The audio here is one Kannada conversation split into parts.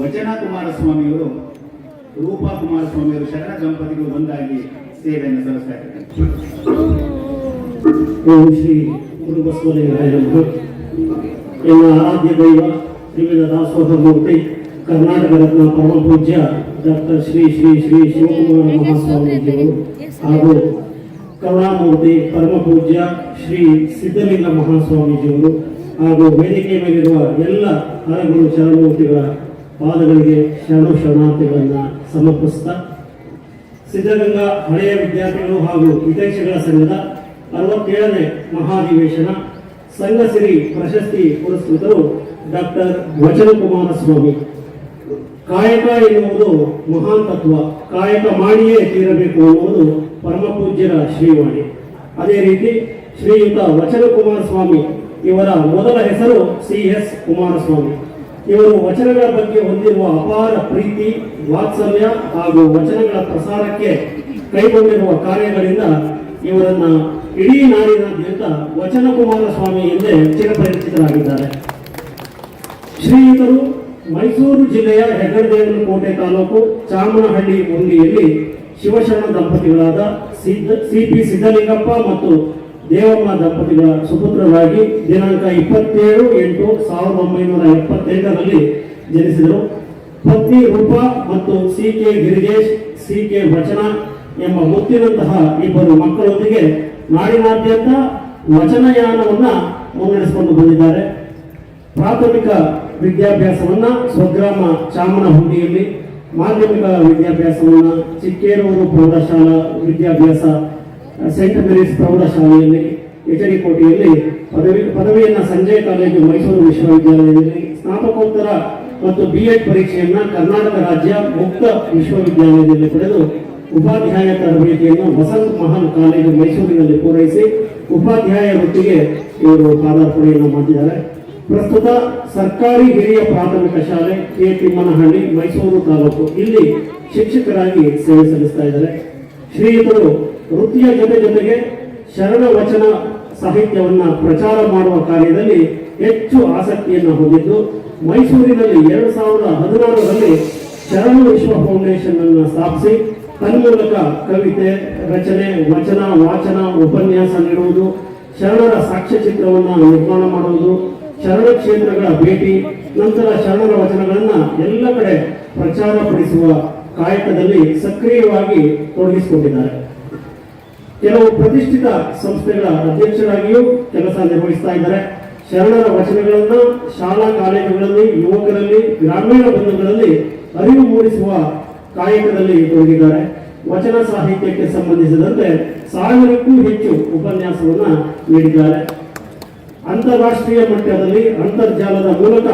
ವಚನ ಕುಮಾರಸ್ವಾಮಿಯವರು, ರೂಪಾ ಕುಮಾರಸ್ವಾಮಿಯವರು ಶರಣ ದಂಪತಿಗಳು ಒಂದಾಗಿ ಸೇವೆಯನ್ನು ಸಲ್ಲಿಸ್ತಾ ಆರಾಧ್ಯ ದೈವ, ತ್ರಿವಿಧ ದಾಸೋಹ ಮೂರ್ತಿ, ಕರ್ನಾಟಕ ರತ್ನ ಪರಮ ಪೂಜ್ಯ ಡಾಕ್ಟರ್ ಶ್ರೀ ಶ್ರೀ ಶ್ರೀ ಶಿವಕುಮಾರ ಮಹಾಸ್ವಾಮೀಜಿಯವರು ಹಾಗೂ ಕರುಣಾಮೂರ್ತಿ ಪರಮ ಪೂಜ್ಯ ಶ್ರೀ ಸಿದ್ಧಲಿಂಗ ಮಹಾಸ್ವಾಮೀಜಿಯವರು ಹಾಗೂ ವೇದಿಕೆ ಮೇಲಿರುವ ಎಲ್ಲ ಹರಗುರು ಶರಣಮೂರ್ತಿಗಳ ಪಾದಗಳಿಗೆ ಶರಣು ಶರಣಾರ್ಥಿಗಳನ್ನು ಸಮರ್ಪಿಸ್ತಾ ಸಿದ್ಧಗಂಗಾ ಹಳೆಯ ವಿದ್ಯಾರ್ಥಿಗಳು ಹಾಗೂ ವಿದೇಶಗಳ ಸಂಘದ ಅರವತ್ತೇಳನೇ ಮಹಾಧಿವೇಶನ ಸಂಘಸಿರಿ ಪ್ರಶಸ್ತಿ ಪುರಸ್ಕೃತರು ಡಾಕ್ಟರ್ ವಚನ ಕುಮಾರಸ್ವಾಮಿ. ಕಾಯಕ ಎನ್ನುವುದು ಮಹಾನ್ ತತ್ವ. ಕಾಯಕ ಮಾಡಿಯೇ ತೀರಬೇಕು ಎನ್ನುವುದು ಪರಮ ಪೂಜ್ಯರ ಶ್ರೀವಾಣಿ. ಅದೇ ರೀತಿ ಶ್ರೀಯುತ ವಚನ ಕುಮಾರಸ್ವಾಮಿ ಇವರ ಮೊದಲ ಹೆಸರು ಸಿ ಎಸ್ ಕುಮಾರಸ್ವಾಮಿ. ಇವರು ವಚನಗಳ ಬಗ್ಗೆ ಹೊಂದಿರುವ ಅಪಾರ ಪ್ರೀತಿ, ವಾತ್ಸಲ್ಯ ಹಾಗೂ ವಚನಗಳ ಪ್ರಸಾರಕ್ಕೆ ಕೈಗೊಂಡಿರುವ ಕಾರ್ಯಗಳಿಂದ ಇವರನ್ನ ಇಡೀ ನಾಡಿನಾದ್ಯಂತ ವಚನ ಕುಮಾರಸ್ವಾಮಿ ಎಂದೇ ಚಿರಪರಿಚಿತರಾಗಿದ್ದಾರೆ. ಶ್ರೀಯುತರು ಮೈಸೂರು ಜಿಲ್ಲೆಯ ಹೆಗ್ಗಡದೇವನ ಕೋಟೆ ತಾಲೂಕು ಚಾಮನಹಳ್ಳಿ ಉಂಡಿಯಲ್ಲಿ ಶಿವಶರಣ ದಂಪತಿಗಳಾದ ಸಿದ್ದ ಸಿ ಪಿ ಸಿದ್ದಲಿಂಗಪ್ಪ ಮತ್ತು ದೇವಮ್ಮ ದಂಪತಿಗಳ ಸುಪುತ್ರರಾಗಿ ದಿನಾಂಕ ಇಪ್ಪತ್ತೇಳು ಎಂಟು ಸಾವಿರದ ಒಂಬೈನೂರ ಎಪ್ಪತ್ತೆಂಟರಲ್ಲಿ ಜನಿಸಿದರು. ಪತ್ನಿ ರೂಪಾ ಮತ್ತು C K Girijesh C K Vachana ಎಂಬ ಮುತ್ತಿನಂತಹ ಇಬ್ಬರು ಮಕ್ಕಳೊಂದಿಗೆ ನಾಡಿನಾದ್ಯಂತ ವಚನಯಾನವನ್ನ ಮುನ್ನಡೆಸಿಕೊಂಡು ಬಂದಿದ್ದಾರೆ. ಪ್ರಾಥಮಿಕ ವಿದ್ಯಾಭ್ಯಾಸವನ್ನ ಸ್ವಗ್ರಾಮ ಚಾಮನಹುಂಡಿಯಲ್ಲಿ, ಮಾಧ್ಯಮಿಕ ವಿದ್ಯಾಭ್ಯಾಸವನ್ನ ಚಿಕ್ಕೇರೂರು ಪ್ರೌಢಶಾಲಾ ವಿದ್ಯಾಭ್ಯಾಸ ಸೆಂಟ್ ಮೇರೀಸ್ ಪ್ರೌಢಶಾಲೆಯಲ್ಲಿ ಎಚ್ಚರಿಕೋಟೆಯಲ್ಲಿ ಪದವಿ, ಪದವಿಯನ್ನು ಸಂಜಯ್ ಕಾಲೇಜು ಮೈಸೂರು ವಿಶ್ವವಿದ್ಯಾಲಯದಲ್ಲಿ ಸ್ನಾತಕೋತ್ತರ ಮತ್ತು ಬಿ ಎಡ್ ಪರೀಕ್ಷೆಯನ್ನು ಕರ್ನಾಟಕ ರಾಜ್ಯ ಮುಕ್ತ ವಿಶ್ವವಿದ್ಯಾಲಯದಲ್ಲಿ ಪಡೆದು ಉಪಾಧ್ಯಾಯ ತರಬೇತಿಯನ್ನು ವಸಂತ್ ಮಹಲ್ ಕಾಲೇಜು ಮೈಸೂರಿನಲ್ಲಿ ಪೂರೈಸಿ ಉಪಾಧ್ಯಾಯ ವೃತ್ತಿಗೆ ಇವರು ಪಾದಾರ್ಪಣೆಯನ್ನು ಮಾಡಿದ್ದಾರೆ. ಪ್ರಸ್ತುತ ಸರ್ಕಾರಿ ಹಿರಿಯ ಪ್ರಾಥಮಿಕ ಶಾಲೆ ಕೆ ತಿಮ್ಮನಹಳ್ಳಿ ಮೈಸೂರು ತಾಲೂಕು ಇಲ್ಲಿ ಶಿಕ್ಷಕರಾಗಿ ಸೇವೆ ಸಲ್ಲಿಸ್ತಾ ಇದ್ದಾರೆ. ಶ್ರೀಯುತರು ವೃತ್ತಿಯ ಜೊತೆ ಜೊತೆಗೆ ಶರಣ ವಚನ ಸಾಹಿತ್ಯವನ್ನ ಪ್ರಚಾರ ಮಾಡುವ ಕಾರ್ಯದಲ್ಲಿ ಹೆಚ್ಚು ಆಸಕ್ತಿಯನ್ನು ಹೊಂದಿದ್ದು, ಮೈಸೂರಿನಲ್ಲಿ ಎರಡು ಸಾವಿರದ ಹದಿನಾರರಲ್ಲಿ ಶರಣ ವಿಶ್ವ ಫೌಂಡೇಶನ್ ಅನ್ನು ಸ್ಥಾಪಿಸಿ ತನ್ಮೂಲಕ ಕವಿತೆ, ರಚನೆ, ವಚನ, ವಾಚನ, ಉಪನ್ಯಾಸ ನೀಡುವುದು, ಶರಣರ ಸಾಕ್ಷ್ಯಚಿತ್ರವನ್ನು ನಿರ್ಮಾಣ ಮಾಡುವುದು, ಶರಣ ಕ್ಷೇತ್ರಗಳ ಭೇಟಿ, ನಂತರ ಶರಣರ ವಚನಗಳನ್ನು ಎಲ್ಲ ಕಡೆ ಪ್ರಚಾರ ಪಡಿಸುವ ಕಾಯಕದಲ್ಲಿ ಸಕ್ರಿಯವಾಗಿ ತೊಡಗಿಸಿಕೊಂಡಿದ್ದಾರೆ. ಕೆಲವು ಪ್ರತಿಷ್ಠಿತ ಸಂಸ್ಥೆಗಳ ಅಧ್ಯಕ್ಷರಾಗಿಯೂ ಕೆಲಸ ನಿರ್ವಹಿಸ್ತಾ ಇದ್ದಾರೆ. ಶರಣರ ವಚನಗಳನ್ನು ಶಾಲಾ ಕಾಲೇಜುಗಳಲ್ಲಿ, ಯುವಕರಲ್ಲಿ, ಗ್ರಾಮೀಣ ಬಂಧುಗಳಲ್ಲಿ ಅರಿವು ಮೂಡಿಸುವ ಕಾಯಕದಲ್ಲಿ ತೊಡಗಿದ್ದಾರೆ. ವಚನ ಸಾಹಿತ್ಯಕ್ಕೆ ಸಂಬಂಧಿಸಿದಂತೆ ಸಾವಿರಕ್ಕೂ ಹೆಚ್ಚು ಉಪನ್ಯಾಸವನ್ನು ನೀಡಿದ್ದಾರೆ. ಅಂತಾರಾಷ್ಟ್ರೀಯ ಮಟ್ಟದಲ್ಲಿ ಅಂತರ್ಜಾಲದ ಮೂಲಕ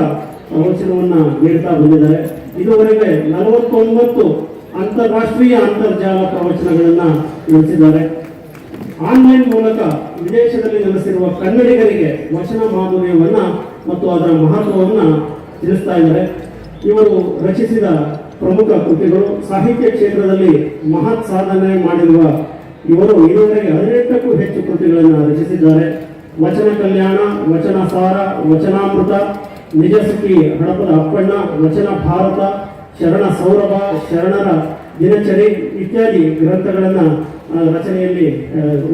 ಪ್ರವಚನವನ್ನ ನೀಡ್ತಾ ಬಂದಿದ್ದಾರೆ. ಇದುವರೆಗೆ ನಲವತ್ತೊಂಬತ್ತು ಅಂತಾರಾಷ್ಟ್ರೀಯ ಅಂತರ್ಜಾಲ ಪ್ರವಚನಗಳನ್ನ ನಡೆಸಿದ್ದಾರೆ ಆನ್ಲೈನ್ ಮೂಲಕ ವಿದೇಶದಲ್ಲಿ ನೆಲೆಸಿರುವ ಕನ್ನಡಿಗರಿಗೆ ವಚನ ಮಾಧುರ್ಯವನ್ನ ಮತ್ತು ಅದರ ಮಹತ್ವವನ್ನ ತಿಳಿಸ್ತಾ ಇದ್ದಾರೆ. ಇವರು ರಚಿಸಿದ ಪ್ರಮುಖ ಕೃತಿಗಳು ಸಾಹಿತ್ಯ ಕ್ಷೇತ್ರದಲ್ಲಿ ಮಹತ್ ಸಾಧನೆ ಮಾಡಿರುವ ಇವರು ಇದುವರೆಗೆ ಹದಿನೆಂಟಕ್ಕೂ ಹೆಚ್ಚು ಕೃತಿಗಳನ್ನು ರಚಿಸಿದ್ದಾರೆ. ವಚನ ಕಲ್ಯಾಣ, ವಚನ ಸಾರ, ವಚನಾಮೃತ ನಿಜಸುಖಿ ಹಣಪನ ಅಪ್ಪಣ್ಣ, ವಚನ ಭಾರತ, ಶರಣ ಸೌರಭ, ಶರಣರ ದಿನಚರಿ ಇತ್ಯಾದಿ ಗ್ರಂಥಗಳನ್ನು ರಚನೆಯಲ್ಲಿ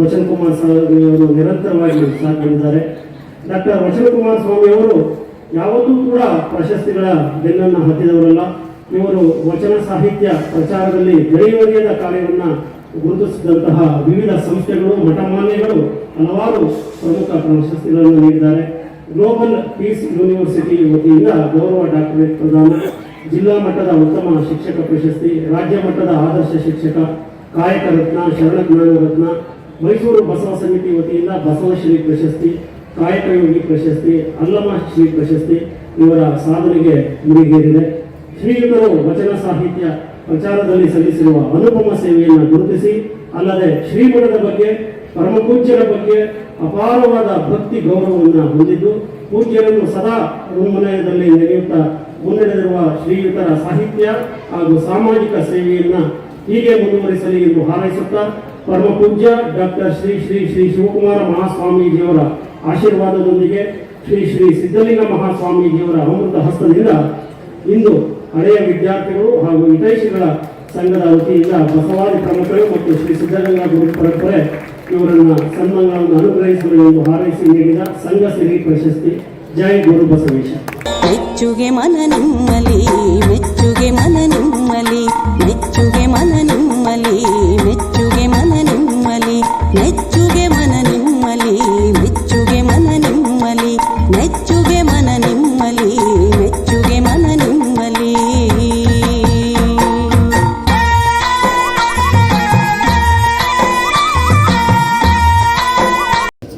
ವಚನ್ ಕುಮಾರ್ ಸ್ವಾಮಿಯವರು ನಿರಂತರವಾಗಿ ಸಾಕೊಂಡಿದ್ದಾರೆ ಡಾಕ್ಟರ್ ವಚನ ಕುಮಾರ್ ಸ್ವಾಮಿಯವರು ಯಾವತ್ತೂ ಕೂಡ ಪ್ರಶಸ್ತಿಗಳ ಬೆನ್ನನ್ನು ಹತ್ತಿದವರಲ್ಲ. ಇವರು ವಚನ ಸಾಹಿತ್ಯ ಪ್ರಚಾರದಲ್ಲಿ ಬೆಳೆಯುವರಿಯದ ಕಾರ್ಯವನ್ನು ಗುರುತಿಸಿದಂತಹ ವಿವಿಧ ಸಂಸ್ಥೆಗಳು, ಮಠಮಾನ್ಯಗಳು ಹಲವಾರು ಪ್ರಮುಖ ಪ್ರಶಸ್ತಿಗಳನ್ನು ನೀಡಿದ್ದಾರೆ. ಗ್ಲೋಬಲ್ ಪೀಸ್ ಯೂನಿವರ್ಸಿಟಿ ವತಿಯಿಂದ ಗೌರವ ಡಾಕ್ಟರೇಟ್ ಪ್ರದಾನ ಜಿಲ್ಲಾ ಮಟ್ಟದ ಉತ್ತಮ ಶಿಕ್ಷಕ ಪ್ರಶಸ್ತಿ, ರಾಜ್ಯ ಮಟ್ಟದ ಆದರ್ಶ ಶಿಕ್ಷಕ ಕಾಯಕ ರತ್ನ ಶರಣ ರತ್ನ ಮೈಸೂರು ಬಸವ ಸಮಿತಿ ವತಿಯಿಂದ ಬಸವಶ್ರೀ ಪ್ರಶಸ್ತಿ ಕಾಯಕ ಯೋಗಿ ಪ್ರಶಸ್ತಿ ಅಲ್ಲಮ ಶ್ರೀ ಪ್ರಶಸ್ತಿ ಇವರ ಸಾಧನೆಗೆ ಮುಡಿಗೇರಿದೆ ಶ್ರೀಯುತರು ವಚನ ಸಾಹಿತ್ಯ ಪ್ರಚಾರದಲ್ಲಿ ಸಲ್ಲಿಸಿರುವ ಅನುಪಮ ಸೇವೆಯನ್ನು ಗುರುತಿಸಿ, ಅಲ್ಲದೆ ಶ್ರೀಮಠದ ಬಗ್ಗೆ ಪರಮ ಪೂಜ್ಯರ ಬಗ್ಗೆ ಅಪಾರವಾದ ಭಕ್ತಿ ಗೌರವವನ್ನು ಹೊಂದಿದ್ದು, ಪೂಜ್ಯರನ್ನು ಸದಾ ಋನ್ಮಲಯದಲ್ಲಿ ನಡೆಯುತ್ತಾ ಮುನ್ನಡೆದಿರುವ ಶ್ರೀಯುತರ ಸಾಹಿತ್ಯ ಹಾಗೂ ಸಾಮಾಜಿಕ ಸೇವೆಯನ್ನ ಹೀಗೆ ಮುಂದುವರಿಸಲಿ ಎಂದು ಹಾರೈಸುತ್ತಾ ಪರಮಪೂಜ್ಯ ಡಾಕ್ಟರ್ ಶ್ರೀ ಶ್ರೀ ಶ್ರೀ ಶಿವಕುಮಾರ ಮಹಾಸ್ವಾಮೀಜಿಯವರ ಆಶೀರ್ವಾದದೊಂದಿಗೆ ಶ್ರೀ ಶ್ರೀ ಸಿದ್ಧಲಿಂಗ ಮಹಾಸ್ವಾಮೀಜಿಯವರ ಅಮೃತ ಹಸ್ತದಿಂದ ಇಂದು ಹಳೆಯ ವಿದ್ಯಾರ್ಥಿಗಳು ಹಾಗೂ ಹಿತೈಷಿಗಳ ಸಂಘದ ವತಿಯಿಂದ ಬಸವಾದಿ ಪ್ರಮುಖರು ಮತ್ತು ಶ್ರೀ ಸಿದ್ಧಗಂಗಾ ಗುರು ಪರಂಪರೆ ಇವರನ್ನ ಸನ್ಮಾನಗಳನ್ನು ಅನುಗ್ರಹಿಸಲು ಎಂದು ಹಾರೈಸಿ ನೀಡಿದ ಸಂಘ ಸಿರಿ ಪ್ರಶಸ್ತಿ. ಜೈ ಗುರು ಬಸವೇಶ ಮೆಚ್ಚುಗೆ ಮನ ನಿಮ್ಮಲಿ, ಮೆಚ್ಚುಗೆ ಮನ ನಿಮ್ಮಲಿ, ಮೆಚ್ಚುಗೆ ಮನ ನಿಮ್ಮಲಿ, ಮೆಚ್ಚುಗೆ ಮನ ನಿಮ್ಮಲಿ, ಮೆಚ್ಚುಗೆ ಮನ ನಿಮ್ಮಲಿ, ಮೆಚ್ಚುಗೆ ಮನ ನಿಮ್ಮಲಿ, ಮೆಚ್ಚುಗೆ ಮನ ನಿಮ್ಮಲಿ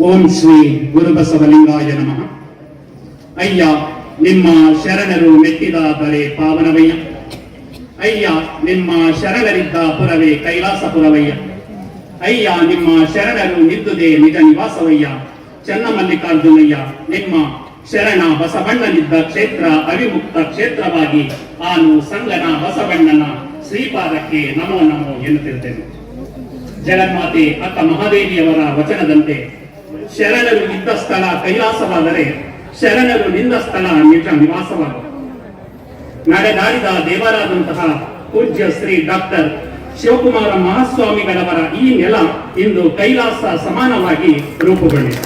ಓಂ ಶ್ರೀ ಗುರುಬಸವಲಿಂಗಾಯ ನಮಃ. ಅಯ್ಯ, ನಿಮ್ಮ ಶರಣರು ಮೆಟ್ಟಿದ ಬರೆ ಪಾವನವಯ್ಯ. ಅಯ್ಯ, ನಿಮ್ಮ ಶರಣರಿದ್ದ ಪುರವೇ ಕೈಲಾಸಪುರವಯ್ಯ. ಅಯ್ಯ, ನಿಮ್ಮ ಶರಣರು ನಿದ್ದುದೆ ನಿಜ ನಿವಾಸವಯ್ಯ. ಚನ್ನಮಲ್ಲಿಕಾರ್ಜುನಯ್ಯ, ನಿಮ್ಮ ಶರಣ ಬಸವಣ್ಣನಿದ್ದ ಕ್ಷೇತ್ರ ಅವಿಮುಕ್ತ ಕ್ಷೇತ್ರವಾಗಿ ಆನು ಸಂಗನ ಬಸವಣ್ಣನ ಶ್ರೀಪಾದಕ್ಕೆ ನಮೋ ನಮೋ ಎನ್ನುತ್ತಿರುತ್ತೇನೆ. ಜಗನ್ಮಾತೆ ಅಕ್ಕ ಮಹಾದೇವಿಯವರ ವಚನದಂತೆ ಶರಣರು ಇದ್ದ ಸ್ಥಳ ಕೈಲಾಸವಾದರೆ ಶರಣರು ನಿಂದ ಸ್ಥಳ ನಿಜ ನಿವಾಸವಾದ ನಡೆದಾಡಿದ ದೇವರಾದಂತಹ ಪೂಜ್ಯ ಶ್ರೀ ಡಾಕ್ಟರ್ ಶಿವಕುಮಾರ ಮಹಾಸ್ವಾಮಿಗಳವರ ಈ ನೆಲ ಇಂದು ಕೈಲಾಸ ಸಮಾನವಾಗಿ ರೂಪುಗೊಂಡಿದೆ.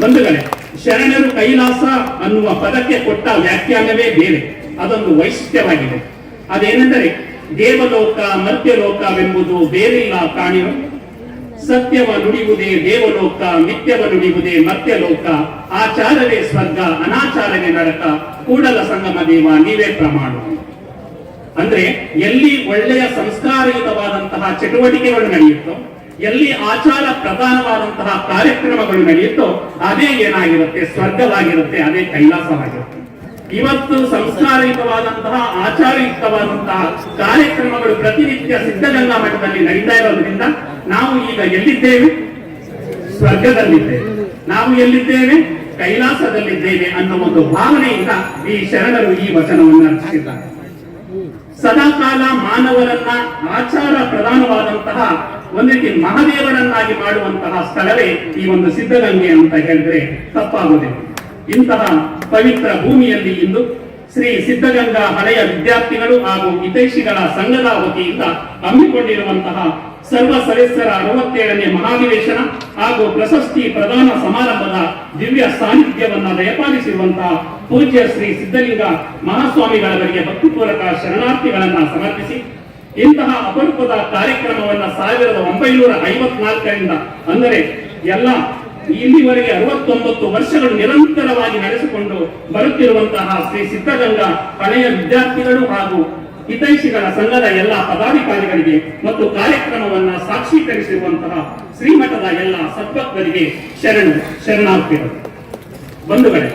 ಬಂಧುಗಳೇ, ಶರಣರು ಕೈಲಾಸ ಅನ್ನುವ ಪದಕ್ಕೆ ಕೊಟ್ಟ ವ್ಯಾಖ್ಯಾನವೇ ಬೇರೆ, ಅದೊಂದು ವೈಶಿಷ್ಟ್ಯವಾಗಿದೆ. ಅದೇನೆಂದರೆ ದೇವಲೋಕ, ಮರ್ತ್ಯಲೋಕವೆಂಬುದು ಬೇರೆಲ್ಲ ಕಾಣಿರು ಸತ್ಯವ ನುಡಿಯುವುದೇ ದೇವಲೋಕ ನಿತ್ಯವ ನುಡಿಯುವುದೇ ಮತ್ಯಲೋಕ ಆಚಾರವೇ ಸ್ವರ್ಗ, ಅನಾಚಾರವೇ ನರಕ, ಕೂಡಲ ಸಂಗಮ ದೇವ, ನೀವೇ ಪ್ರಮಾಣ. ಅಂದ್ರೆ ಎಲ್ಲಿ ಒಳ್ಳೆಯ ಸಂಸ್ಕಾರಯುತವಾದಂತಹ ಚಟುವಟಿಕೆಗಳು ನಡೆಯುತ್ತೋ, ಎಲ್ಲಿ ಆಚಾರ ಪ್ರಧಾನವಾದಂತಹ ಕಾರ್ಯಕ್ರಮಗಳು ನಡೆಯುತ್ತೋ, ಅದೇ ಏನಾಗಿರುತ್ತೆ? ಸ್ವರ್ಗವಾಗಿರುತ್ತೆ, ಅದೇ ಕೈಲಾಸವಾಗಿರುತ್ತೆ. ಇವತ್ತು ಸಂಸ್ಕಾರಯುತವಾದಂತಹ ಆಚಾರಯುಕ್ತವಾದಂತಹ ಕಾರ್ಯಕ್ರಮಗಳು ಪ್ರತಿನಿತ್ಯ ಸಿದ್ಧಗಂಗಾ ಮಠದಲ್ಲಿ ನಡೀತಾ ಇರೋದ್ರಿಂದ ನಾವು ಈಗ ಎಲ್ಲಿದ್ದೇವೆ? ಸ್ವರ್ಗದಲ್ಲಿದ್ದೇವೆ. ನಾವು ಎಲ್ಲಿದ್ದೇವೆ? ಕೈಲಾಸದಲ್ಲಿದ್ದೇವೆ ಅನ್ನೋ ಒಂದು ಭಾವನೆಯಿಂದ ಈ ಶರಣರು ಈ ವಚನವನ್ನು ರಚಿಸಿದ್ದಾರೆ ಸದಾಕಾಲ ಮಾನವರನ್ನ ಆಚಾರ ಪ್ರಧಾನವಾದಂತಹ ಒಂದು ರೀತಿ ಮಹಾದೇವರನ್ನಾಗಿ ಮಾಡುವಂತಹ ಸ್ಥಳವೇ ಈ ಒಂದು ಸಿದ್ಧಗಂಗೆ ಅಂತ ಹೇಳಿದ್ರೆ ತಪ್ಪಾಗುವುದಿಲ್ಲ ಇಂತಹ ಪವಿತ್ರ ಭೂಮಿಯಲ್ಲಿ ಇಂದು ಶ್ರೀ ಸಿದ್ಧಗಂಗಾ ಹಳೆಯ ವಿದ್ಯಾರ್ಥಿಗಳು ಹಾಗೂ ಹಿತೈಷಿಗಳ ಸಂಘದ ವತಿಯಿಂದ ಹಮ್ಮಿಕೊಂಡಿರುವಂತಹ ಸರ್ವ ಸದಸ್ಯರ ಅರವತ್ತೇಳನೇ ಮಹಾಧಿವೇಶನ ಹಾಗೂ ಪ್ರಶಸ್ತಿ ಪ್ರದಾನ ಸಮಾರಂಭದ ದಿವ್ಯ ಸಾನ್ನಿಧ್ಯವನ್ನ ದಯಪಾಲಿಸಿರುವಂತಹ ಪೂಜ್ಯ ಶ್ರೀ ಸಿದ್ಧಲಿಂಗ ಮಹಾಸ್ವಾಮಿಗಳವರಿಗೆ ಭಕ್ತಿಪೂರ್ವಕ ಶರಣಾರ್ಥಿಗಳನ್ನ ಸಮರ್ಪಿಸಿ ಇಂತಹ ಅಪರೂಪದ ಕಾರ್ಯಕ್ರಮವನ್ನ ಸಾವಿರದ ಒಂಬೈನೂರ ಐವತ್ನಾಲ್ಕರಿಂದ ಅಂದರೆ ಎಲ್ಲ ಇಲ್ಲಿವರೆಗೆ ಅರವತ್ತೊಂಬತ್ತು ವರ್ಷಗಳು ನಿರಂತರವಾಗಿ ನಡೆಸಿಕೊಂಡು ಬರುತ್ತಿರುವಂತಹ ಶ್ರೀ ಸಿದ್ಧಗಂಗಾ ಹಳೆಯ ವಿದ್ಯಾರ್ಥಿಗಳು ಹಾಗೂ ಹಿತೈಷಿಗಳ ಸಂಘದ ಎಲ್ಲ ಪದಾಧಿಕಾರಿಗಳಿಗೆ ಮತ್ತು ಕಾರ್ಯಕ್ರಮವನ್ನ ಸಾಕ್ಷೀಕರಿಸಿರುವಂತಹ ಶ್ರೀಮಠದ ಎಲ್ಲ ಸದ್ಭಕ್ತರಿಗೆ ಶರಣು, ಶರಣಾರ್ಥಿಗಳು. ಬಂಧುಗಳೇ,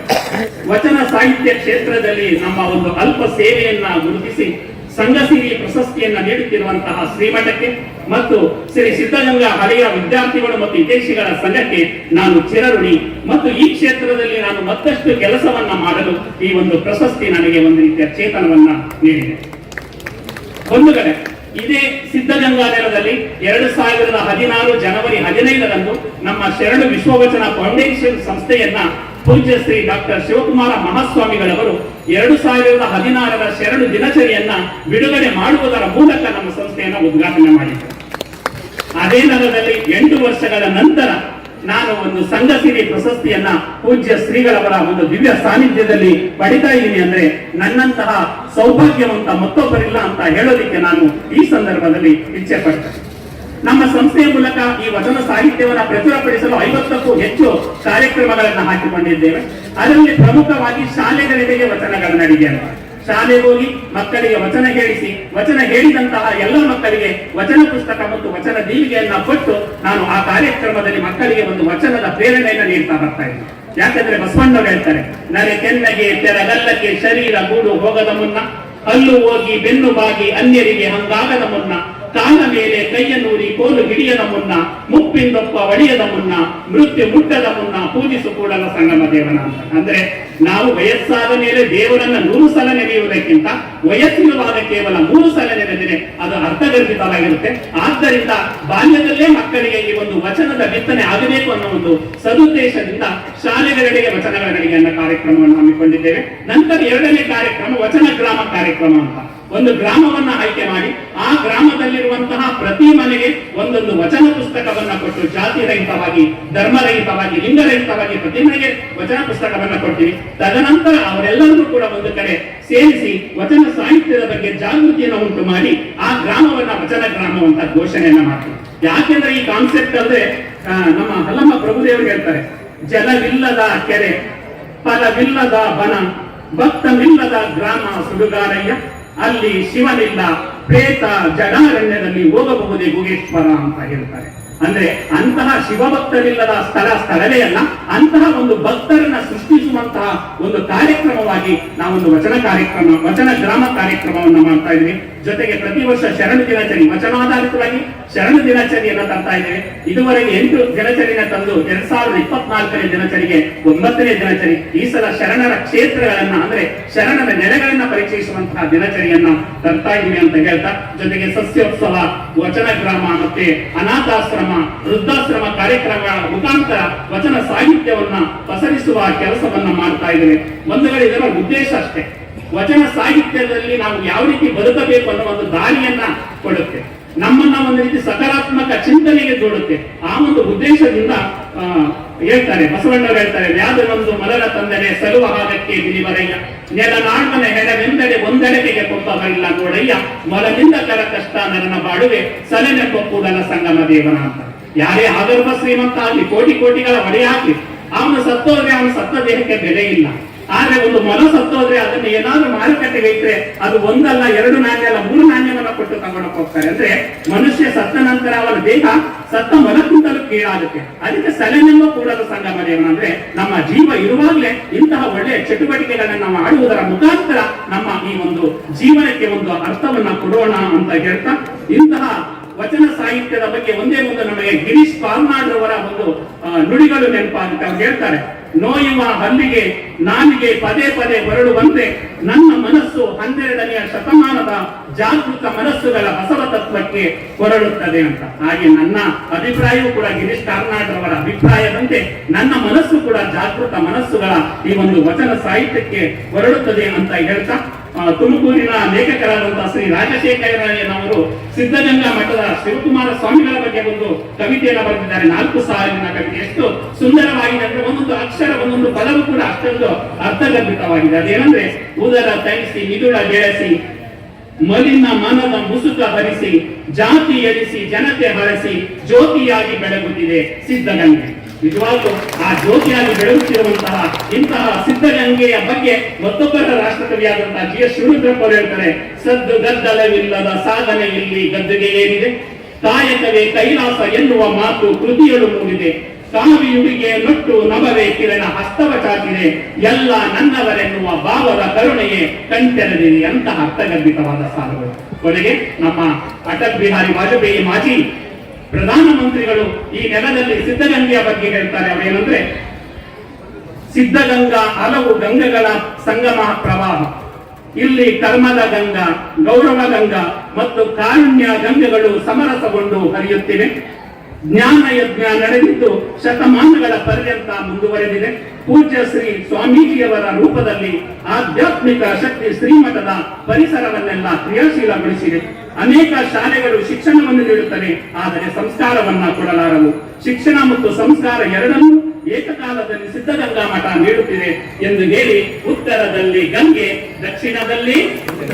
ವಚನ ಸಾಹಿತ್ಯ ಕ್ಷೇತ್ರದಲ್ಲಿ ನಮ್ಮ ಒಂದು ಅಲ್ಪ ಸೇವೆಯನ್ನ ಗುರುತಿಸಿ ಸಂಘಸಿರಿ ಪ್ರಶಸ್ತಿಯನ್ನ ನೀಡುತ್ತಿರುವಂತಹ ಶ್ರೀಮಠಕ್ಕೆ ಮತ್ತು ಶ್ರೀ ಸಿದ್ಧಗಂಗಾ ಹಳೆಯ ವಿದ್ಯಾರ್ಥಿಗಳು ಮತ್ತು ವಿದೇಶಿಗಳ ಸಂಘಕ್ಕೆ ನಾನು ಚಿರಋಣಿ. ಮತ್ತು ಈ ಕ್ಷೇತ್ರದಲ್ಲಿ ನಾನು ಮತ್ತಷ್ಟು ಕೆಲಸವನ್ನ ಮಾಡಲು ಈ ಒಂದು ಪ್ರಶಸ್ತಿ ನನಗೆ ಒಂದು ರೀತಿಯ ಚೇತನವನ್ನ ನೀಡಿದೆ. ಒಂದು ಕಡೆ, ಇದೇ ಸಿದ್ಧಗಂಗಾ ನೆಲದಲ್ಲಿ ಎರಡು ಸಾವಿರದ ಹದಿನಾರು ಜನವರಿ ಹದಿನೈದರಂದು ನಮ್ಮ ಶರಣು ವಿಶ್ವವಚನ ಫೌಂಡೇಶನ್ ಸಂಸ್ಥೆಯನ್ನ ಪೂಜ್ಯ ಶ್ರೀ ಡಾಕ್ಟರ್ ಶಿವಕುಮಾರ ಮಹಾಸ್ವಾಮಿಗಳವರು ಎರಡು ಸಾವಿರದ ಹದಿನಾರರ ಶರಣು ದಿನಚರಿಯನ್ನ ಬಿಡುಗಡೆ ಮಾಡುವುದರ ಮೂಲಕ ನಮ್ಮ ಸಂಸ್ಥೆಯನ್ನು ಉದ್ಘಾಟನೆ ಮಾಡಿದ್ದರು ಅದೇ ನಗರದಲ್ಲಿ ಎಂಟು ವರ್ಷಗಳ ನಂತರ ನಾನು ಒಂದು ಸಂಘಸಿರಿ ಪ್ರಶಸ್ತಿಯನ್ನ ಪೂಜ್ಯ ಶ್ರೀಗಳವರ ಒಂದು ದಿವ್ಯ ಸಾನ್ನಿಧ್ಯದಲ್ಲಿ ಪಡಿತಾ ಇದ್ದೀನಿ ಅಂದ್ರೆ ನನ್ನಂತಹ ಸೌಭಾಗ್ಯವಂತ ಮತ್ತೊಬ್ಬರಿಲ್ಲ ಅಂತ ಹೇಳೋದಿಕ್ಕೆ ನಾನು ಈ ಸಂದರ್ಭದಲ್ಲಿ ಇಚ್ಛೆ ಪಡ್ತೇನೆ. ನಮ್ಮ ಸಂಸ್ಥೆಯ ಮೂಲಕ ಈ ವಚನ ಸಾಹಿತ್ಯವನ್ನು ಪ್ರಚುರಪಡಿಸಲು ಐವತ್ತಕ್ಕೂ ಹೆಚ್ಚು ಕಾರ್ಯಕ್ರಮಗಳನ್ನು ಹಾಕಿಕೊಂಡಿದ್ದೇವೆ. ಅದರಲ್ಲಿ ಪ್ರಮುಖವಾಗಿ ಶಾಲೆಗಳಿಗೆ ವಚನಗಳ ಅಂತ. ಶಾಲೆಗೆ ಹೋಗಿ ಮಕ್ಕಳಿಗೆ ವಚನ ಹೇಳಿಸಿ, ವಚನ ಹೇಳಿದಂತಹ ಎಲ್ಲ ಮಕ್ಕಳಿಗೆ ವಚನ ಪುಸ್ತಕ ಮತ್ತು ವಚನ ದೀವಿಗೆಯನ್ನ ಕೊಟ್ಟು ನಾನು ಆ ಕಾರ್ಯಕ್ರಮದಲ್ಲಿ ಮಕ್ಕಳಿಗೆ ಒಂದು ವಚನದ ಪ್ರೇರಣೆಯನ್ನು ನೀಡ್ತಾ ಬರ್ತಾ ಇದ್ದೀನಿ. ಯಾಕಂದ್ರೆ ಬಸವಣ್ಣವ್ರು ಹೇಳ್ತಾರೆ, ನರೆ ಕೆನ್ನಗೆ ತೆರಗಲ್ಲಕ್ಕೆ ಶರೀರ ಗೂಡು ಹೋಗದ ಮುನ್ನ, ಹಲ್ಲು ಹೋಗಿ ಬೆನ್ನು ಬಾಗಿ ಅನ್ಯರಿಗೆ ಹಂಗಾಗದ ಮುನ್ನ ಕಾಲ ಮೇಲೆ ಕೈಯನ್ನೂರಿ ಕೋಲು ಹಿಡಿಯದ ಮುನ್ನ ಮುಪ್ಪಿಂದೊಪ್ಪ ಒಡೆಯದ ಮುನ್ನ, ಮೃತ್ಯು ಮುಟ್ಟದ ಮುನ್ನ ಪೂಜಿಸು ಕೂಡಲ ಸಂಗಮ ದೇವನ ಅಂತ. ಅಂದ್ರೆ ನಾವು ವಯಸ್ಸಾದ ಮೇಲೆ ದೇವರನ್ನ ನೂರು ಸಲ ನೆನೆಯುವುದಕ್ಕಿಂತ ವಯಸ್ಸಿನವಾದ ಕೇವಲ ಮೂರು ಸಲ ನೆನೆದರೆ ಅದು ಅರ್ಥಗರ್ಭಿತವಾಗಿರುತ್ತೆ ಆದ್ದರಿಂದ ಬಾಲ್ಯದಲ್ಲೇ ಮಕ್ಕಳಿಗೆ ಈ ಒಂದು ವಚನದ ಬಿತ್ತನೆ ಆಗಬೇಕು ಅನ್ನೋ ಒಂದು ಸದುದ್ದೇಶದಿಂದ ಶಾಲೆಗಳೆಡೆಗೆ ವಚನಗಳ ಅನ್ನೋ ಕಾರ್ಯಕ್ರಮವನ್ನು ಹಮ್ಮಿಕೊಂಡಿದ್ದೇವೆ. ನಂತರ ಎರಡನೇ ಕಾರ್ಯಕ್ರಮ ವಚನ ಗ್ರಾಮ ಕಾರ್ಯಕ್ರಮ ಅಂತ. ಒಂದು ಗ್ರಾಮವನ್ನ ಆಯ್ಕೆ ಮಾಡಿ, ಆ ಗ್ರಾಮದಲ್ಲಿರುವಂತಹ ಪ್ರತಿ ಮನೆಗೆ ಒಂದೊಂದು ವಚನ ಪುಸ್ತಕವನ್ನ ಕೊಟ್ಟು ಜಾತಿ ರಹಿತವಾಗಿ ಧರ್ಮರಹಿತವಾಗಿ, ಲಿಂಗರಹಿತವಾಗಿ ಪ್ರತಿ ಮನೆಗೆ ವಚನ ಪುಸ್ತಕವನ್ನ ಕೊಡ್ತೀವಿ. ತದನಂತರ ಅವರೆಲ್ಲರನ್ನೂ ಕೂಡ ಒಂದು ಕಡೆ ಸೇರಿಸಿ ವಚನ ಸಾಹಿತ್ಯದ ಬಗ್ಗೆ ಜಾಗೃತಿಯನ್ನು ಉಂಟು ಮಾಡಿ, ಆ ಗ್ರಾಮವನ್ನ ವಚನ ಗ್ರಾಮ ಅಂತ ಘೋಷಣೆಯನ್ನ ಮಾಡ್ತೀವಿ. ಯಾಕೆಂದ್ರೆ ಈ ಕಾನ್ಸೆಪ್ಟ್ ಅಂದ್ರೆ ನಮ್ಮ ಹಲಮ್ಮ ಪ್ರಭುದೇವರು ಹೇಳ್ತಾರೆ, ಜಲವಿಲ್ಲದ ಕೆರೆ, ಫಲವಿಲ್ಲದ ಬನ ಭಕ್ತವಿಲ್ಲದ ಗ್ರಾಮ, ಸುಡುಗಾರಯ್ಯ ಅಲ್ಲಿ ಶಿವನಿಲ್ಲ ಪ್ರೇತ ಜಡಾರಣ್ಯದಲ್ಲಿ ಹೋಗಬಹುದೇ ಗುಗೇಶ್ವರ ಅಂತ ಹೇಳ್ತಾರೆ. ಅಂದ್ರೆ ಅಂತಹ ಶಿವಭಕ್ತರಿಲ್ಲದ ಸ್ಥಳ ಸ್ಥಳವೇ ಅಲ್ಲ, ಅಂತಹ ಒಂದು ಭಕ್ತರನ್ನ ಸೃಷ್ಟಿಸುವಂತಹ ಒಂದು ಕಾರ್ಯಕ್ರಮವಾಗಿ ನಾವೊಂದು ವಚನ ಕಾರ್ಯಕ್ರಮ, ವಚನ ಗ್ರಾಮ ಕಾರ್ಯಕ್ರಮವನ್ನು ಮಾಡ್ತಾ ಇದ್ವಿ. ಜೊತೆಗೆ ಪ್ರತಿ ವರ್ಷ ಶರಣ ದಿನಾಚರಣೆ ವಚನಾಧಾರಿತವಾಗಿ ಶರಣ ದಿನಾಚರಣೆಯನ್ನು ತರ್ತಾ ಇದ್ದೇವೆ. ಇದುವರೆಗೆ ಎಂಟು ದಿನಚರಿನ ತಂದು ಎರಡ್ ಸಾವಿರದ ಇಪ್ಪತ್ನಾಲ್ಕನೇ ದಿನಚರಿಗೆ ಒಂಬತ್ತನೇ ದಿನಚರಿ ಈ ಸಲ ಶರಣರ ಕ್ಷೇತ್ರಗಳನ್ನ, ಅಂದ್ರೆ ಶರಣರ ನೆಲೆಗಳನ್ನ ಪರಿಚಯಿಸುವಂತಹ ದಿನಚರಿಯನ್ನ ತರ್ತಾ ಇದ್ದೀವಿ ಅಂತ ಹೇಳ್ತಾ, ಜೊತೆಗೆ ಸಸ್ಯೋತ್ಸವ, ವಚನ ಗ್ರಾಮ ಮತ್ತೆ ಅನಾಥಾಶ್ರಮ, ವೃದ್ಧಾಶ್ರಮ ಕಾರ್ಯಕ್ರಮಗಳ ಮುಖಾಂತರ ವಚನ ಸಾಹಿತ್ಯವನ್ನ ಪಸರಿಸುವ ಕೆಲಸವನ್ನ ಮಾಡ್ತಾ ಇದ್ದೇವೆ. ಒಂದು ಇದರ ಉದ್ದೇಶ ಅಷ್ಟೇ. ವಚನ ಸಾಹಿತ್ಯದಲ್ಲಿ ನಾವು ಯಾವ ರೀತಿ ಬದುಕಬೇಕು ಅನ್ನೋ ಒಂದು ದಾರಿಯನ್ನ ಕೊಡುತ್ತೆ. ನಮ್ಮನ್ನ ಒಂದು ರೀತಿ ಸಕಾರಾತ್ಮಕ ಚಿಂತನೆಗೆ ಜೋಡುತ್ತೆ. ಆ ಒಂದು ಉದ್ದೇಶದಿಂದ ಹೇಳ್ತಾರೆ, ಬಸವಣ್ಣವರು ಹೇಳ್ತಾರೆ ವ್ಯಾಧನೊಂದು ಮಲರ ತಂದರೆ ಸಲುವ ಹಾಗಕ್ಕೆ ಬಿಲಿವರಯ್ಯ ನೆಲ ನಾಣ್ಮನೆ ಒಂದಡಕೆಗೆ ಒಂದೆಡೆಗೆ ಕೊಬ್ಬವರಿಲ್ಲ ನೋಡಯ್ಯ. ಮಲದಿಂದ ಕರ ಕಷ್ಟ ನನ್ನ ಬಾಡುವೆ ಸಲನೆ ಕೂಡಲ ಸಂಗಮ ದೇವನ ಅಂತ. ಯಾರೇ ಆಗರ್ಭ ಶ್ರೀಮಂತ ಆಗ್ಲಿ, ಕೋಟಿ ಕೋಟಿಗಳ ಒಡೆಯ ಆಗ್ಲಿ ಅವನು ಸತ್ತೋದ್ರೆ ಅವನ ಸತ್ತ ದೇಹಕ್ಕೆ ಬೆಲೆ ಇಲ್ಲ. ಆದ್ರೆ ಒಂದು ಮೊಲ ಸತ್ತೋದ್ರೆ ಅದನ್ನ ಏನಾದ್ರೂ ಮಾರುಕಟ್ಟೆಗೆ ಇಟ್ರೆ ಅದು ಒಂದಲ್ಲ ಎರಡು ನಾಣ್ಯ ಅಲ್ಲ ಮೂರು ನಾಣ್ಯವನ್ನ ಕೊಟ್ಟು ತಗೊಂಡಕ್ ಹೋಗ್ತಾರೆ. ಅಂದ್ರೆ ಮನುಷ್ಯ ಸತ್ತ ನಂತರ ಅವನ ದೇಹ ಸತ್ತ ಮೊಲಕ್ಕಿಂತಲೂ ಕೀಳಾಗುತ್ತೆ. ಅದಕ್ಕೆ ಸಲನೆಂಬ ಕೂಡದ ಸಂಗಮ ಏನಂದ್ರೆ ನಮ್ಮ ಜೀವ ಇರುವಾಗಲೇ ಇಂತಹ ಒಳ್ಳೆಯ ಚಟುವಟಿಕೆಗಳನ್ನ ನಾವು ಆಡುವುದರ ಮುಖಾಂತರ ನಮ್ಮ ಈ ಒಂದು ಜೀವನಕ್ಕೆ ಒಂದು ಅರ್ಥವನ್ನ ಕೊಡೋಣ ಅಂತ ಹೇಳ್ತಾ ಇಂತಹ ವಚನ ಸಾಹಿತ್ಯದ ಬಗ್ಗೆ ಒಂದೇ ಒಂದು ನಮಗೆ ಗಿರೀಶ್ ಕಾರ್ನಾಡ್ರವರ ಒಂದು ಆ, ನುಡಿಗಳು ನೆನಪಾಗುತ್ತೆ. ಅವ್ರು ಹೇಳ್ತಾರೆ ನೋಯುವ ಹಲ್ಲಿಗೆ ನಾಲಿಗೆ ಪದೇ ಪದೇ ಹೊರಡುವಂತೆ ನನ್ನ ಮನಸ್ಸು ಹನ್ನೆರಡನೆಯ ಶತಮಾನದ ಜಾಗೃತ ಮನಸ್ಸುಗಳ ಬಸವ ತತ್ವಕ್ಕೆ ಹೊರಡುತ್ತದೆ ಅಂತ. ಹಾಗೆ ನನ್ನ ಅಭಿಪ್ರಾಯವೂ ಕೂಡ ಗಿರೀಶ್ ಕಾರ್ನಾಡ್ರವರ ಅಭಿಪ್ರಾಯದಂತೆ ನನ್ನ ಮನಸ್ಸು ಕೂಡ ಜಾಗೃತ ಮನಸ್ಸುಗಳ ಈ ಒಂದು ವಚನ ಸಾಹಿತ್ಯಕ್ಕೆ ಹೊರಡುತ್ತದೆ ಅಂತ ಹೇಳ್ತಾ ತುಮಕೂರಿನ ಲೇಖಕರಾದಂತಹ ಶ್ರೀ ರಾಜಶೇಖರಯ್ಯನವರು ಸಿದ್ಧಗಂಗಾ ಮಠದ ಶಿವಕುಮಾರ ಸ್ವಾಮಿಗಳ ಬಗ್ಗೆ ಒಂದು ಕವಿತೆಯನ್ನು ಬರೆದಿದ್ದಾರೆ. ನಾಲ್ಕು ಸಾವಿರ ಕವಿತೆ. ಎಷ್ಟು ಸುಂದರವಾಗಿದೆ ಅಂದ್ರೆ ಒಂದೊಂದು ಅಕ್ಷರ, ಒಂದೊಂದು ಪದವು ಕೂಡ ಅಷ್ಟೊಂದು ಅರ್ಥಗರ್ಭಿತವಾಗಿದೆ. ಅದೇನಂದ್ರೆ, ಉದರ ತೈಸಿ ಮಿದುಳ ಬೆಳೆಸಿ ಮಲಿನ ಮನದ ಮುಸುಕ ಭರಿಸಿ, ಜಾತಿ ಎರಿಸಿ ಜನತೆ ಬಳಸಿ, ಜ್ಯೋತಿಯಾಗಿ ಬೆಳಗುತ್ತಿದೆ ಸಿದ್ಧಗಂಗೆ. ನಿಜವಾಗ್ಲೂ ಆ ಜ್ಯೋತಿಯಾಗಿ ಬೆಳೆಯುತ್ತಿರುವಂತಹ ಇಂತಹ ಸಿದ್ಧಗಂಗೆಯ ಬಗ್ಗೆ ಮತ್ತೊಬ್ಬರ ರಾಷ್ಟ್ರಕವಿಯಾದಂತಹ ಜಿ ಎಸ್ ಶಿವರುದ್ರಪ್ಪ ಅವರು ಹೇಳ್ತಾರೆ, ಸದ್ದು ಗದ್ದಲವಿಲ್ಲದ ಸಾಧನೆ ಇಲ್ಲಿ ಗದ್ದುಗೆ ಏನಿದೆ? ಕಾಯಕವೇ ಕೈಲಾಸ ಎನ್ನುವ ಮಾತು ಕೃತಿಯಳು ಮೂಡಿದೆ. ಕಾವಿಯುಡಿಗೆ ನೊಟ್ಟು ನಭವೇ ಕಿರಣ ಹಸ್ತವ ಚಾಚಿದೆ. ಎಲ್ಲ ನನ್ನವರೆನ್ನುವ ಭಾವದ ಕರುಣೆಯೇ ಕಣ್ತೆರೆದಿದೆ ಅಂತಹ ಅರ್ಥಗರ್ಭಿತವಾದ ಸಾಲುಗಳು. ಕೊನೆಗೆ ನಮ್ಮ ಅಟಲ್ ಬಿಹಾರಿ ವಾಜಪೇಯಿ ಮಾಜಿ ಪ್ರಧಾನಮಂತ್ರಿಗಳು ಈ ನೆಲದಲ್ಲಿ ಸಿದ್ಧಗಂಗೆಯ ಬಗ್ಗೆ ಹೇಳ್ತಾರೆ. ಅವೇನಂದ್ರೆ, ಸಿದ್ಧಗಂಗಾ ಹಲವು ಗಂಗೆಗಳ ಸಂಗಮ ಪ್ರವಾಹ. ಇಲ್ಲಿ ಕರ್ಮದ ಗಂಗಾ, ಗೌರವ ಗಂಗಾ ಮತ್ತು ಕಾರುಣ್ಯ ಗಂಗೆಗಳು ಸಮರಸಗೊಂಡು ಹರಿಯುತ್ತಿವೆ. ಜ್ಞಾನ ಯಜ್ಞ ನಡೆದಿದ್ದು ಶತಮಾನಗಳ ಪರ್ಯಂತ ಮುಂದುವರೆದಿದೆ. ಪೂಜ್ಯ ಶ್ರೀ ಸ್ವಾಮೀಜಿಯವರ ರೂಪದಲ್ಲಿ ಆಧ್ಯಾತ್ಮಿಕ ಶಕ್ತಿ ಶ್ರೀಮಠದ ಪರಿಸರವನ್ನೆಲ್ಲ ಕ್ರಿಯಾಶೀಲಗೊಳಿಸಿದೆ. ಅನೇಕ ಶಾಲೆಗಳು ಶಿಕ್ಷಣವನ್ನು ನೀಡುತ್ತವೆ, ಆದರೆ ಸಂಸ್ಕಾರವನ್ನ ಕೊಡಲಾರವು. ಶಿಕ್ಷಣ ಮತ್ತು ಸಂಸ್ಕಾರ ಎರಡನ್ನೂ ಏಕಕಾಲದಲ್ಲಿ ಸಿದ್ಧಗಂಗಾ ಮಠ ನೀಡುತ್ತಿದೆ ಎಂದು ಹೇಳಿ ಉತ್ತರದಲ್ಲಿ ಗಂಗೆ, ದಕ್ಷಿಣದಲ್ಲಿ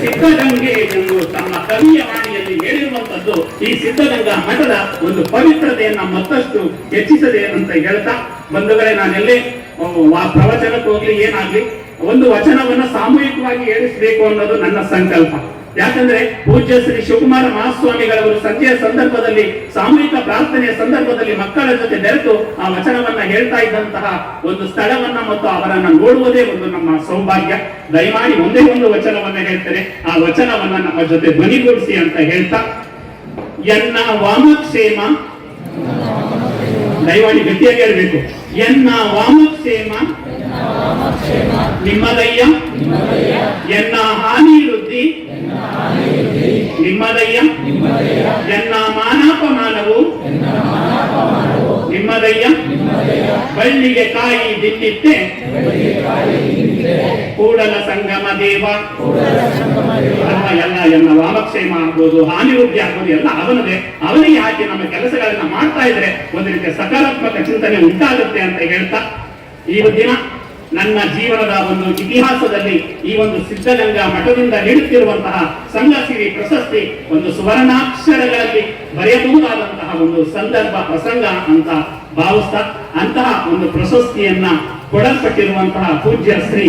ಸಿದ್ಧಗಂಗೆ ಎಂದು ತಮ್ಮ ಕವಿಯ ವಾಣಿಯಲ್ಲಿ ಹೇಳಿರುವಂತದ್ದು ಈ ಸಿದ್ಧಗಂಗಾ ಮಠದ ಒಂದು ಪವಿತ್ರತೆಯನ್ನ ಮತ್ತಷ್ಟು ಹೆಚ್ಚಿಸದೆ ಅಂತ ಹೇಳ್ತಾ, ಬಂಧುಗಳೇ, ನಾನೆಲ್ಲೇ ಪ್ರವಚನಕ್ಕೆ ಹೋಗ್ಲಿ, ಏನಾಗ್ಲಿ, ಒಂದು ವಚನವನ್ನ ಸಾಮೂಹಿಕವಾಗಿ ಹೇಳಿಸಬೇಕು ಅನ್ನೋದು ನನ್ನ ಸಂಕಲ್ಪ. ಯಾಕಂದ್ರೆ ಪೂಜ್ಯ ಶ್ರೀ ಶಿವಕುಮಾರ ಮಹಾಸ್ವಾಮಿಗಳವರು ಸಂಜೆಯ ಸಂದರ್ಭದಲ್ಲಿ ಸಾಮೂಹಿಕ ಪ್ರಾರ್ಥನೆಯ ಸಂದರ್ಭದಲ್ಲಿ ಮಕ್ಕಳ ಜೊತೆ ಬೆರೆತು ಆ ವಚನವನ್ನ ಹೇಳ್ತಾ ಇದ್ದಂತಹ ಒಂದು ಸ್ಥಳವನ್ನ ಮತ್ತು ಅವರನ್ನ ನೋಡುವುದೇ ಒಂದು ನಮ್ಮ ಸೌಭಾಗ್ಯ. ದಯಮಾಡಿ ಒಂದೇ ಒಂದು ವಚನವನ್ನ ಹೇಳ್ತಾರೆ ಆ ವಚನವನ್ನ ನಮ್ಮ ಜೊತೆ ಧ್ವನಿಗೂಡಿಸಿ ಅಂತ ಹೇಳ್ತಾ ಎನ್ನ ವಾಮಕ್ಷೇಮ. ದಯಮಾಡಿ ಗಟ್ಟಿಯಾಗಿ ಹೇಳ್ಬೇಕು ಎನ್ನ ವಾಮಕ್ಷೇಮ. ನಿಮ್ಮದಯ್ಯ. ಎನ್ನ ಹಾನಿ ವೃದ್ಧಿ ಎನ್ನ ಮಾನಾಪಮಾನವು ನಿಮ್ಮದಯ್ಯ. ಬಳ್ಳಿಗೆ ಕಾಯಿ ಬಿತ್ತಿತ್ತೆ ಕೂಡಲ ಸಂಗಮ ದೇವ. ಅಲ್ಲ, ಎಲ್ಲ ಎಲ್ಲ ವಾಮಕ್ಷೇಮ ಆಗ್ಬೋದು, ಹಾನಿ ವೃದ್ಧಿ ಆಗ್ಬೋದು, ಎಲ್ಲ ಅವನದೇ. ಅವನಿಗೆ ಹಾಕಿ ನಮ್ಮ ಕೆಲಸಗಳನ್ನ ಮಾಡ್ತಾ ಇದ್ರೆ? ಒಂದು ರೀತಿಯ ಸಕಾರಾತ್ಮಕ ಚಿಂತನೆ ಉಂಟಾಗುತ್ತೆ ಅಂತ ಹೇಳ್ತಾ ಈ ದಿನ. ನನ್ನ ಜೀವನದ ಒಂದು ಇತಿಹಾಸದಲ್ಲಿ ಈ ಒಂದು ಸಿದ್ಧಗಂಗಾ ಮಠದಿಂದ ನೀಡುತ್ತಿರುವಂತಹ ಸಂಘಸಿರಿ ಪ್ರಶಸ್ತಿ ಒಂದು ಸುವರ್ಣಾಕ್ಷರಗಳಲ್ಲಿ ಬರೆಯಬಹುದಾದಂತಹ ಒಂದು ಸಂದರ್ಭ ಪ್ರಸಂಗ ಅಂತ ಭಾವಿಸ್ತಾ ಅಂತಹ ಒಂದು ಪ್ರಶಸ್ತಿಯನ್ನ ಕೊಡಲ್ಪಟ್ಟಿರುವಂತಹ ಪೂಜ್ಯ ಶ್ರೀ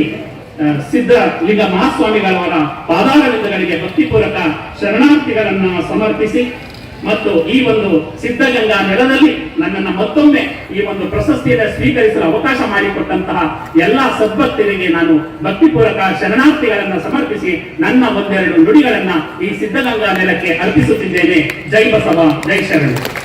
ಸಿದ್ಧ ಲಿಂಗ ಮಹಾಸ್ವಾಮಿಗಳವರ ಪಾದಾರವಿಂದಗಳಿಗೆ ಭಕ್ತಿಪೂರ್ವಕ ಶರಣಾರ್ಥಿಗಳನ್ನ ಸಮರ್ಪಿಸಿ ಮತ್ತು ಈ ಒಂದು ಸಿದ್ಧಗಂಗಾ ನೆಲದಲ್ಲಿ ನನ್ನನ್ನು ಮತ್ತೊಮ್ಮೆ ಈ ಒಂದು ಪ್ರಶಸ್ತಿಯನ್ನು ಸ್ವೀಕರಿಸಲು ಅವಕಾಶ ಮಾಡಿಕೊಟ್ಟಂತಹ ಎಲ್ಲಾ ಸದ್ಭಕ್ತರಿಗೆ ನಾನು ಭಕ್ತಿಪೂರ್ವಕ ಶರಣಾರ್ಥಿಗಳನ್ನು ಸಮರ್ಪಿಸಿ ನನ್ನ ಒಂದೆರಡು ನುಡಿಗಳನ್ನ ಈ ಸಿದ್ಧಗಂಗಾ ನೆಲಕ್ಕೆ ಅರ್ಪಿಸುತ್ತಿದ್ದೇನೆ. ಜೈ ಬಸವ, ಜೈ ಶರಣ.